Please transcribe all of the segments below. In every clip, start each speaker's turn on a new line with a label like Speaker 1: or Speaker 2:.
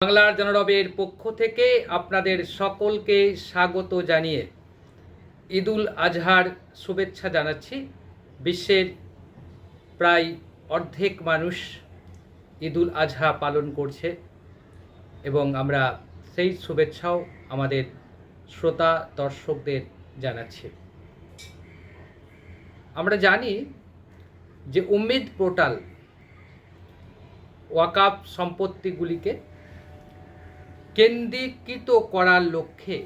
Speaker 1: বাংলার জনরবের পক্ষ থেকে আপনাদের সকলকে স্বাগত জানিয়ে ঈদুল আজহার শুভেচ্ছা জানাচ্ছি। বিশ্বের প্রায় অর্ধেক মানুষ ঈদুল আজহা পালন করছে এবং আমরা সেই শুভেচ্ছাও আমাদের শ্রোতা, দর্শকদের জানাচ্ছি। আমরা জানি যে উম্মিদ পোর্টাল ওয়াকাপ সম্পত্তিগুলিকে কেন্দ্রীকৃত করার লক্ষ্যে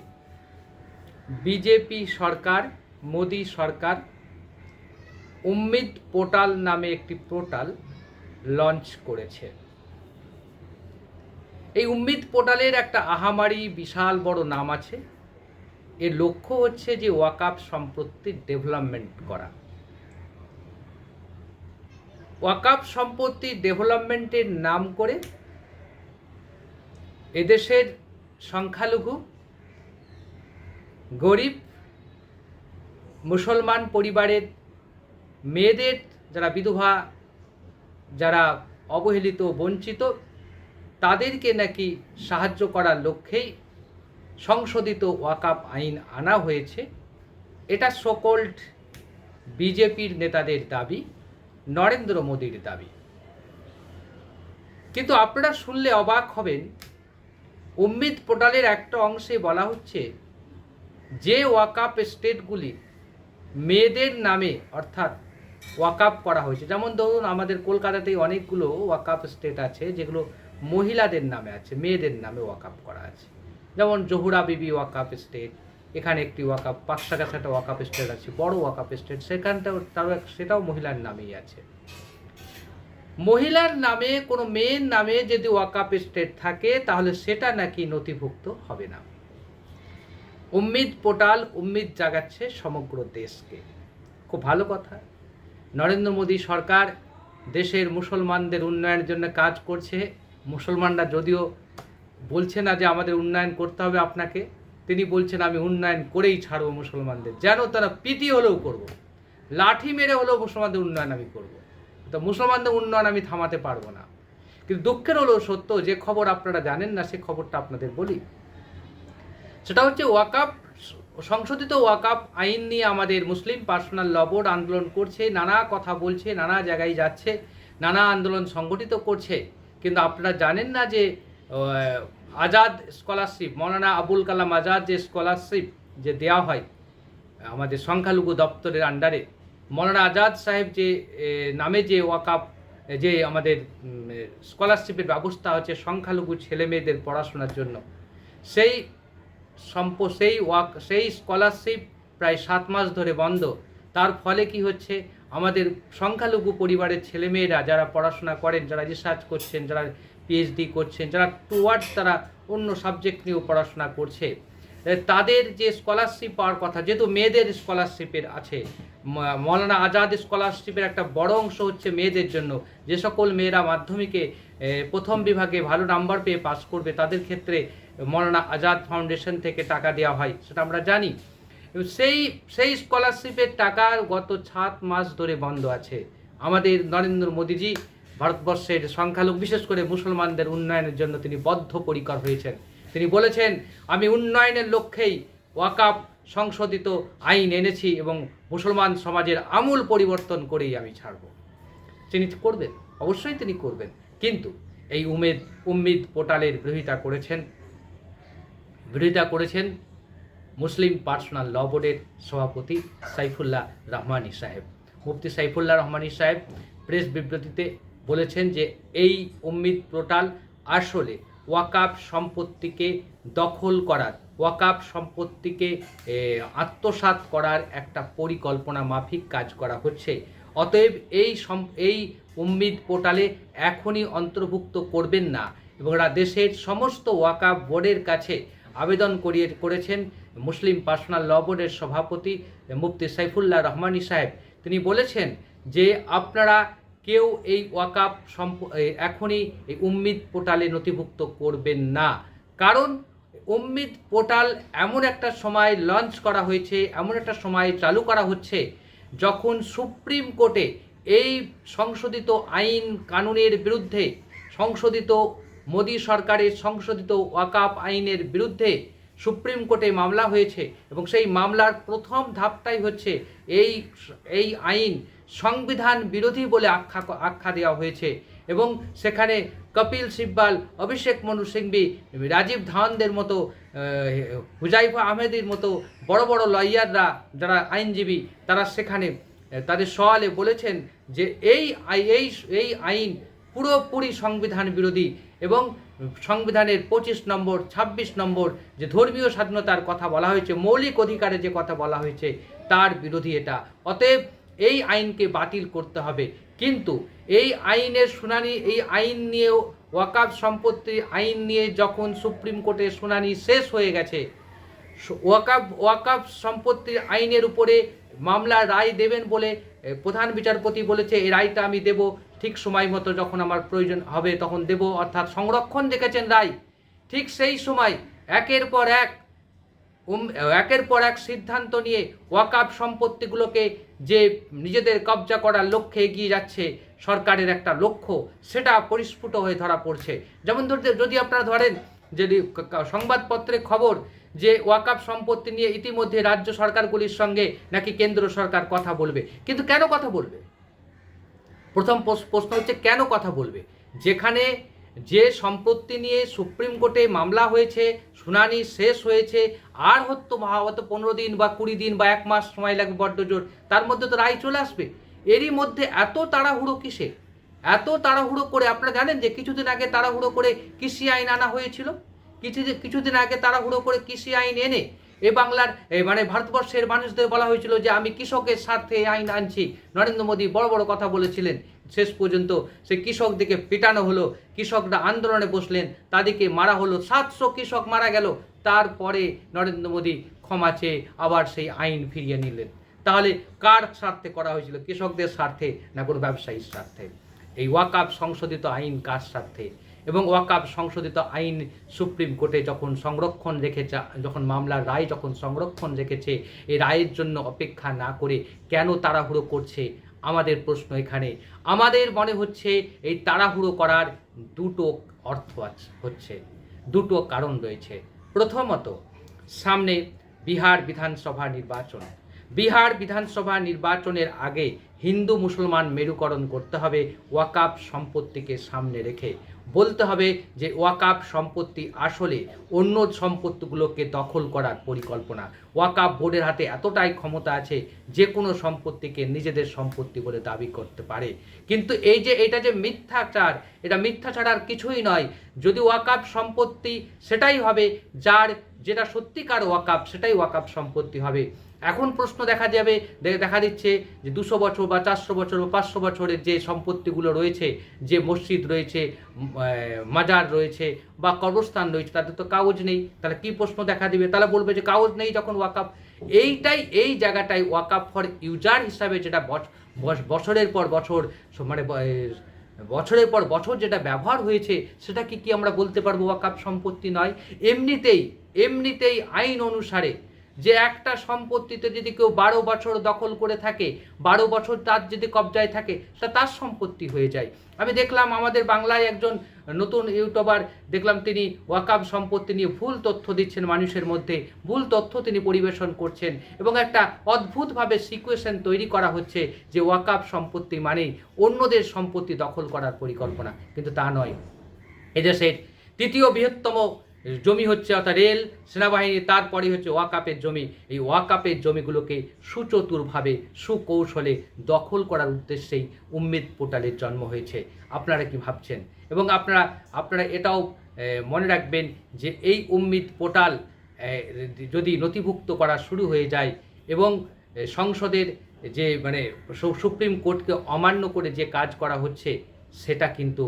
Speaker 1: বিজেপি সরকার, মোদী সরকার, উম্মিদ পোর্টাল নামে একটি পোর্টাল লঞ্চ করেছে। এই উম্মিদ পোর্টালের একটা আহামারি বিশাল বড় নাম আছে। এর লক্ষ্য হচ্ছে যে ওয়াকাপ সম্পত্তির ডেভেলপমেন্ট করা। ওয়াকাপ সম্পত্তি ডেভেলপমেন্টের নাম করে এদেশের সংখ্যালঘু, গরিব, মুসলমান পরিবারের মেয়েদের যারা বিধবা, যারা অবহেলিত, বঞ্চিত, তাদেরকে নাকি সাহায্য করার লক্ষ্যেই সংশোধিত ওয়াকাপ আইন আনা হয়েছে। এটা সকল্ড বিজেপির নেতাদের দাবি, নরেন্দ্র মোদীর দাবি। কিন্তু আপনারা শুনলে অবাক হবেন উম্মিদ পোর্টালের একটা অংশে বলা হচ্ছে, যে ওয়াকাপ স্টেটগুলি মেয়েদের নামে অর্থাৎ ওয়াকাপ করা হয়েছে। যেমন ধরুন, আমাদের কলকাতাতেই অনেকগুলো ওয়াকাপ স্টেট আছে, যেগুলো মহিলাদের নামে আছে, মেয়েদের নামে ওয়াকাপ করা আছে। যেমন জহুরা বিবি ওয়াকাপ স্টেট, এখানে একটি ওয়াকাপ পাঁচশাখাতে একটা ওয়াকাপ স্টেট আছে, বড় ওয়াকাপ স্টেট, সেখানটাও, তারও সেটাও মহিলার নামেই আছে। মহিলার নামে, কোনো মেয়ের নামে যদি ওয়াকাপ স্টেট থাকে, তাহলে সেটা নাকি নথিভুক্ত হবে না উম্মিদ পোর্টাল উম্মিদ জাগাচ্ছে সমগ্র দেশকে খুব ভালো কথা নরেন্দ্র মোদী সরকার দেশের মুসলমানদের উন্নয়নের জন্য কাজ করছে মুসলমানরা যদিও বলছে না যে আমাদের উন্নয়ন করতে হবে আপনাকে, তিনি বলছেন, আমি উন্নয়ন করেই ছাড়বো মুসলমানদের যেন তারা পিটি হলেও করব। লাঠি মেরে হলেও মুসলমানদের উন্নয়ন আমি করব। তো মুসলমানদের উন্নয়ন আমি থামাতে পারব না। কিন্তু দুঃখের হলেও সত্য, যে খবর আপনারা জানেন না, সে খবরটা আপনাদের বলি। সেটা হচ্ছে ওয়াকাপ, সংশোধিত ওয়াকাপ আইন নিয়ে আমাদের মুসলিম পার্সোনাল ল বোর্ড আন্দোলন করছে, নানা কথা বলছে, নানা জায়গায় যাচ্ছে, নানা আন্দোলন সংগঠিত করছে। কিন্তু আপনারা জানেন না যে আজাদ স্কলারশিপ, মৌলানা আবুল কালাম আজাদ যে স্কলারশিপ যে দেওয়া হয়, আমাদের সংখ্যালঘু দপ্তরের আন্ডারে মৌলানা আজাদ সাহেব যে নামে যে ওয়াকাপ যে আমাদের স্কলারশিপের ব্যবস্থা হচ্ছে সংখ্যালঘু ছেলে মেয়েদের পড়াশোনার জন্য। সেই সম্প, সেই ওয়াক, সেই স্কলারশিপ প্রায় সাত মাস ধরে বন্ধ। তার ফলে কি হচ্ছে? আমাদের সংখ্যালঘু পরিবারের ছেলেমেয়েরা যারা পড়াশোনা করেন, যারা রিসার্চ করছেন, যারা পিএইচডি করছেন, যারা টুয়ার্ডস তারা অন্য সাবজেক্ট নিয়েও পড়াশোনা করছে। তাদের যে স্কলারশিপ পাওয়ার কথা, যেহেতু মেয়েদের স্কলারশিপের আছে মৌলানা আজাদ স্কলারশিপের একটা বড় অংশ হচ্ছে মেয়েদের জন্য। যে সকল মেয়েরা মাধ্যমিকে প্রথম বিভাগে ভালো নাম্বার পেয়ে পাস করবে, তাদের ক্ষেত্রে মৌলানা আজাদ ফাউন্ডেশন থেকে টাকা দেওয়া হয়, সেটা আমরা জানি। সেই সেই স্কলারশিপের টাকা গত সাত মাস ধরে বন্ধ আছে। আমাদের নরেন্দ্র মোদীজি ভারতবর্ষের সংখ্যালঘু, বিশেষ করে মুসলমানদের উন্নয়নের জন্য তিনি বদ্ধপরিকর হয়েছেন। তিনি বলেছেন, আমি উন্নয়নের লক্ষ্যেই ওয়াকাপ সংশোধিত আইন এনেছি এবং মুসলমান সমাজের আমূল পরিবর্তন করেই আমি ছাড়ব। তিনি করবেন, অবশ্যই তিনি করবেন। কিন্তু এই উমেদ, উম্মিদ পোর্টালের বিরোধিতা করেছেন বিরোধিতা করেছেন মুসলিম পার্সোনাল ল বোর্ডের সভাপতি সাইফুল্লাহ রহমানি সাহেব। মুফতি সাইফুল্লাহ রহমানি সাহেব প্রেস বিবৃতিতে বলেছেন যে, এই উম্মিদ পোর্টাল আসলে ওয়াকাপ সম্পত্তিকে দখল করার ওয়াকাপ সম্পত্তিকে এ, আত্মসাৎ করার একটা পরিকল্পনা মাফিক কাজ করা হচ্ছে। অতএব এই এই উম্মিদ পোর্টালে এখনই অন্তর্ভুক্ত করবেন না এবং দেশের সমস্ত ওয়াকাপ বোর্ডের কাছে আবেদন করিয়ে করেছেন মুসলিম পার্সোনাল ল বোর্ডের সভাপতি মুফতি সাইফুল্লাহ রহমানি সাহেব। তিনি বলেছেন যে আপনারা কেউ এই ওয়াকাপ সম্প এখনই এই উম্মিদ পোর্টালে নথিভুক্ত করবেন না। কারণ উম্মিদ পোর্টাল এমন একটা সময় লঞ্চ করা হয়েছে, এমন একটা সময় চালু করা হচ্ছে যখন সুপ্রিম কোর্টে এই সংশোধিত আইন কানুনের বিরুদ্ধে, সংশোধিত মোদী সরকারের সংশোধিত ওয়াকাপ আইনের বিরুদ্ধে সুপ্রিম কোর্টে মামলা হয়েছে এবং সেই মামলার প্রথম ধাপটাই হচ্ছে এই এই আইন সংবিধান বিরোধী বলে আখ্যা আখ্যা দেওয়া হয়েছে এবং সেখানে কপিল সিব্বাল, অভিষেক মনু সিংবি, রাজীব ধাওয়ানদের মতো হুজাইফা আহমেদের মতো বড় বড় লয়াররা যারা আইনজীবী, তারা সেখানে তাদের সওয়ালে বলেছেন যে এই এই এই আইন পুরোপুরি সংবিধান বিরোধী এবং সংবিধানের পঁচিশ নম্বর ২৬ নম্বর যে ধর্মীয় স্বাধীনতার কথা বলা হয়েছে, মৌলিক অধিকারে যে কথা বলা হয়েছে, তার বিরোধী এটা। অতএব এই আইনকে বাতিল করতে হবে। কিন্তু এই আইনের শুনানি, এই আইন নিয়েও ওয়াকাফ সম্পত্তি আইন নিয়ে যখন সুপ্রিম কোর্টের শুনানি শেষ হয়ে গেছে ওয়াকাফ ওয়াকাফ সম্পত্তির আইনের উপরে মামলা রায় দেবেন বলে প্রধান বিচারপতি বলেছে, এই রায়টা আমি দেব ঠিক সময় মতো যখন আমার প্রয়োজন হবে তখন দেব। অর্থাৎ সংরক্ষণ দেখেছেন রায়। ঠিক সেই সময় একের পর এক একের পর এক সিদ্ধান্ত নিয়ে ওয়াকাফ সম্পত্তিগুলোকে যে নিজেদের কবজা করার লক্ষ্যে এগিয়ে যাচ্ছে সরকারের একটা লক্ষ্য, সেটা পরিস্ফুট হয়ে ধরা পড়ছে। যেমন যদি আপনারা ধরেন ক- সংবাদপত্রে খবর যে ওয়াকাফ সম্পত্তি নিয়ে ইতিমধ্যে রাজ্য সরকারগুলির সঙ্গে নাকি কেন্দ্র সরকার কথা বলবে। কিন্তু কেন কথা বলবে? প্রথম প্রশ- প্রশ্ন হচ্ছে কেন কথা বলবে? যেখানে যে সম্পত্তি নিয়ে সুপ্রিম কোর্টে মামলা হয়েছে, শুনানি শেষ হয়েছে, আর হয়তো হয়তো পনেরো দিন বা কুড়ি দিন বা এক মাস সময় লাগবে বড্ড জোর, তার মধ্যে তো রায় চলে আসবে। এরই মধ্যে এত তাড়াহুড়ো কিসে? এত তাড়াহুড়ো করে আপনারা জানেন যে কিছুদিন আগে তাড়াহুড়ো করে কৃষি আইন আনা হয়েছিল? কিছু কিছুদিন আগে তাড়াহুড়ো করে কৃষি আইন এনে এ বাংলার মানে ভারতবর্ষের মানুষদের বলা হয়েছিল যে আমি কৃষকের স্বার্থে আইন আনছি। নরেন্দ্র মোদী বড় বড় কথা বলেছিলেন, শেষ পর্যন্ত সে কৃষকদেরকে পেটানো হলো, কৃষকরা আন্দোলনে বসলেন, তাদেরকে মারা হলো, সাতশো কৃষক মারা গেল, তারপরে নরেন্দ্র মোদী ক্ষমা চেয়ে আবার সেই আইন ফিরিয়ে নিলেন। তাহলে কার স্বার্থে করা হয়েছিল, কৃষকদের স্বার্থে না কোনো ব্যবসায়ীর স্বার্থে? এই ওয়াকাপ সংশোধিত আইন কার স্বার্থে? এবং ওয়াকাপ সংশোধিত আইন সুপ্রিম কোর্টে যখন সংরক্ষণ রেখেছে, যখন মামলার রায় যখন সংরক্ষণ রেখেছে এই রায়ের জন্য অপেক্ষা না করে কেন তাড়াহুড়ো করছে? আমাদের প্রশ্ন এখানে। আমাদের মনে হচ্ছে এই তাড়াহুড়ো করার দুটো অর্থ আছে, হচ্ছে। দুটো কারণ রয়েছে। প্রথমত, সামনে বিহার বিধানসভা নির্বাচন। বিহার বিধানসভা নির্বাচনের আগে হিন্দু মুসলমান মেরুকরণ করতে হবে ওয়াকাপ সম্পত্তিকে সামনে রেখে। বলতে হবে যে ওয়াকাপ সম্পত্তি আসলে অন্য সম্পত্তিগুলোকে দখল করার পরিকল্পনা। ওয়াকাপ বোর্ডের হাতে এতটাই ক্ষমতা আছে যে কোনো সম্পত্তিকে নিজেদের সম্পত্তি বলে দাবি করতে পারে। কিন্তু এই যে এটা যে মিথ্যাচার, এটা মিথ্যা ছাড়ার কিছুই নয়। যদি ওয়াকাপ সম্পত্তি সেটাই হবে, যার যেটা সত্যিকার ওয়াকাপ সেটাই ওয়াকাপ সম্পত্তি হবে। এখন প্রশ্ন দেখা যাবে দেখা দিচ্ছে যে দুশো বছর বা চারশো বছর বা পাঁচশো বছরের যে সম্পত্তিগুলো রয়েছে, যে মসজিদ রয়েছে মাজার রয়েছে বা কবরস্থান রয়েছে, তাদের তো কাগজ নেই, তাহলে কি প্রশ্ন দেখা দিবে? তাহলে বলবে যে কাগজ নেই যখন ওয়াকাপ। এইটাই, এই জায়গাটাই ওয়াকাপ ফর ইউজার হিসাবে যেটা বছ- বছ- বছরের পর বছর মানে বছরের পর বছর যেটা ব্যবহার হয়েছে সেটা কি কি আমরা বলতে পারব ওয়াকাপ সম্পত্তি নয়? এমনিতেই এমনিতেই আইন অনুসারে যে একটা সম্পত্তিতে যদি কেউ বারো বছর দখল করে থাকে, বারো বছর তার যদি কবজায় থাকে, তা তার সম্পত্তি হয়ে যায়। আমি দেখলাম আমাদের বাংলায় একজন নতুন ইউটিউবার, দেখলাম তিনি ওয়াকাব সম্পত্তি নিয়ে ভুল তথ্য দিচ্ছেন মানুষের মধ্যে, ভুল তথ্য তিনি পরিবেশন করছেন এবং একটা অদ্ভুতভাবে সিকুয়েশন তৈরি করা হচ্ছে যে ওয়াকাব সম্পত্তি মানেই অন্যদের সম্পত্তি দখল করার পরিকল্পনা। কিন্তু তা নয়। এদেশের তৃতীয় বৃহত্তম জমি হচ্ছে অর্থাৎ রেল, সেনাবাহিনী, তারপরে হচ্ছে ওয়াকাপের জমি। এই ওয়াকাপের জমিগুলোকে সুচতুরভাবে, সুকৌশলে দখল করার উদ্দেশ্যেই উম্মেদ পোর্টালের জন্ম হয়েছে। আপনারা কি ভাবছেন? এবং আপনারা আপনারা এটাও মনে রাখবেন যে এই উম্মিদ পোর্টাল যদি নথিভুক্ত করা শুরু হয়ে যায় এবং সংসদের যে মানে সুপ্রিম কোর্টকে অমান্য করে যে কাজ করা হচ্ছে, সেটা কিন্তু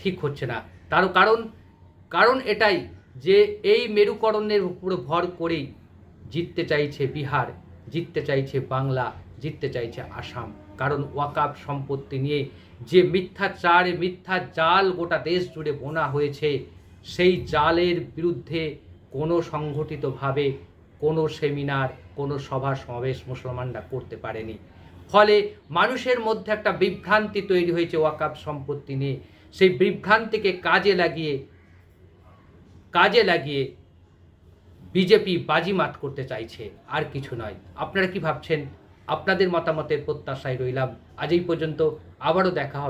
Speaker 1: ঠিক হচ্ছে না। তার কারণ কারণ এটাই যে এই মেরুকরণের উপরে ভর করেই জিততে চাইছে বিহার, জিততে চাইছে বাংলা, জিততে চাইছে আসাম। কারণ ওয়াকাপ সম্পত্তি নিয়ে যে মিথ্যাচার মিথ্যা জাল গোটা দেশ জুড়ে বোনা হয়েছে, সেই জালের বিরুদ্ধে কোনো সংগঠিতভাবে কোনো সেমিনার, কোনো সভা সমাবেশ মুসলমানরা করতে পারেনি। ফলে মানুষের মধ্যে একটা বিভ্রান্তি তৈরি হয়েছে ওয়াকাপ সম্পত্তি নিয়ে। সেই বিভ্রান্তিকে কাজে লাগিয়ে কাজে লাগিয়ে বিজেপি বাজিমাত করতে চাইছে, আর কিছু নয়। আপনারা কি ভাবছেন? আপনাদের মতামতের প্রত্যাশায় রইলাম। আজ এই পর্যন্ত। আবারও দেখা হবে।